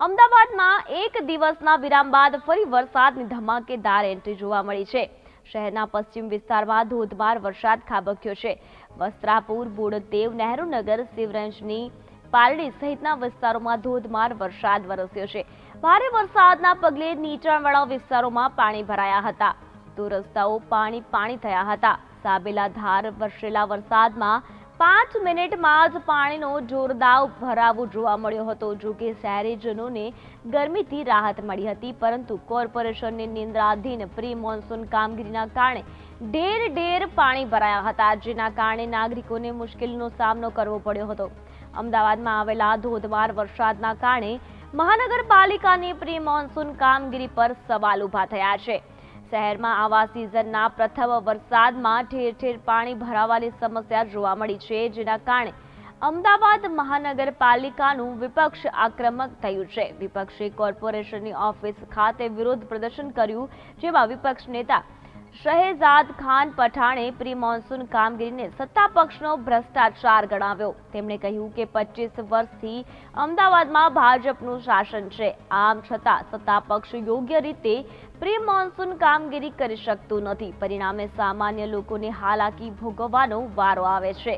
અમદાવાદમાં એક દિવસના વિરામ બાદ ફરી વરસાદની ધમાકેદાર એન્ટ્રી જોવા મળી છે. શહેરના પશ્ચિમ વિસ્તારમાં ધોધમાર વરસાદ ખાબક્યો છે. વસ્ત્રાપુર, બોડદેવ, નહેરુનગર, શિવરંજની, પારડી સહિતના વિસ્તારોમાં ધોધમાર વરસાદ વરસ્યો છે. ભારે વરસાદના પગલે નીચાણવાળા વિસ્તારોમાં પાણી ભરાયા હતા. તો રસ્તાઓ પાણી પાણી થયા હતા. સાબેલા ધાર વરસેલા વરસાદમાં પાંચ મિનિટમાં જ પાણીનો જોરદાર ભરાવો જોવા મળ્યો હતો. જો કે શહેરીજનોને ગરમીથી રાહત મળી હતી, પરંતુ કોર્પોરેશનની નિંદ્રાધીન પ્રી મોન્સૂન કામગીરીના કારણે ઢેર ઢેર પાણી ભરાયા હતા, જેના કારણે નાગરિકોને મુશ્કેલીનો સામનો કરવો પડ્યો હતો. અમદાવાદમાં આવેલા ધોધમાર વરસાદના કારણે મહાનગરપાલિકાની પ્રી મોન્સૂન કામગીરી પર સવાલ ઊભા થયા છે. શહેરમાં આવા સિઝનના પ્રથમ વરસાદમાં ઠેર ઠેર પાણી ભરાવાની સમસ્યા જોવા મળી છે, જેના કારણે અમદાવાદ મહાનગરપાલિકાનું વિપક્ષ આક્રમક થયું છે. વિપક્ષે કોર્પોરેશનની ઓફિસ ખાતે વિરોધ પ્રદર્શન કર્યું, જેમાં વિપક્ષ નેતા શહેજાદ ખાન પઠાણે પ્રી મોન્સૂન કામગીરીને સત્તા પક્ષનો ભ્રષ્ટાચાર ગણાવ્યો. તેમણે કહ્યું કે પચીસ વર્ષથી અમદાવાદમાં ભાજપનું શાસન છે. આમ છતાં સત્તા પક્ષ યોગ્ય રીતે પ્રી મોન્સૂન કામગીરી કરી શકતું નથી. પરિણામે સામાન્ય લોકોને હાલાકી ભોગવવાનો વારો આવે છે.